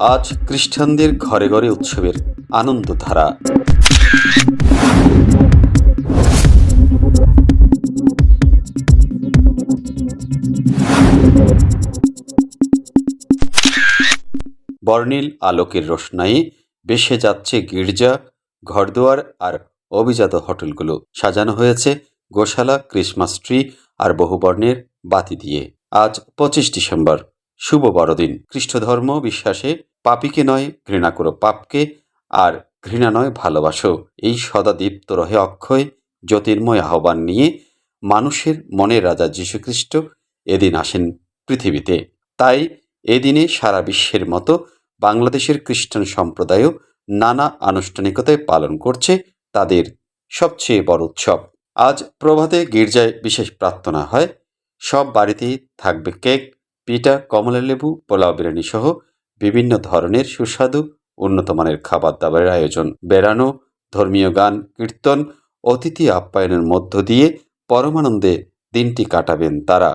আজ খ্রিস্টানদের ঘরে ঘরে উৎসবের আনন্দধারা। বর্ণিল আলোকের রোশনাই বেসে যাচ্ছে গির্জা, ঘরদুয়ার আর অভিজাত হোটেলগুলো। সাজানো হয়েছে গোশালা, ক্রিসমাস ট্রি আর বহুবর্ণের বাতি দিয়ে। আজ পঁচিশ ডিসেম্বর। শুভ বড়দিন। খ্রিস্ট ধর্ম বিশ্বাসে পাপিকে নয়, ঘৃণা করো পাপকে, আর ঘৃণা নয়, ভালোবাসো। এই সদাদীপ্ত রহে অক্ষয়, জ্যোতির্ময় আহ্বান নিয়ে মানুষের মনের রাজা যীশুখ্রিস্ট এদিন আসেন পৃথিবীতে। তাই এদিনে সারা বিশ্বের মতো বাংলাদেশের খ্রিস্টান সম্প্রদায়ও নানা আনুষ্ঠানিকতায় পালন করছে তাদের সবচেয়ে বড় উৎসব। আজ প্রভাতে গির্জায় বিশেষ প্রার্থনা হয়। সব বাড়িতেই থাকবে কেক পিঠা কমলালেবু পোলাও বিরিয়ানি সহ বিভিন্ন ধরনের সুস্বাদু, উন্নতমানের খাবার দাবারের আয়োজন। বেড়ানো, ধর্মীয় গান, কীর্তন, অতিথি আপ্যায়নের মধ্য দিয়ে পরমানন্দে দিনটি কাটাবেন তারা।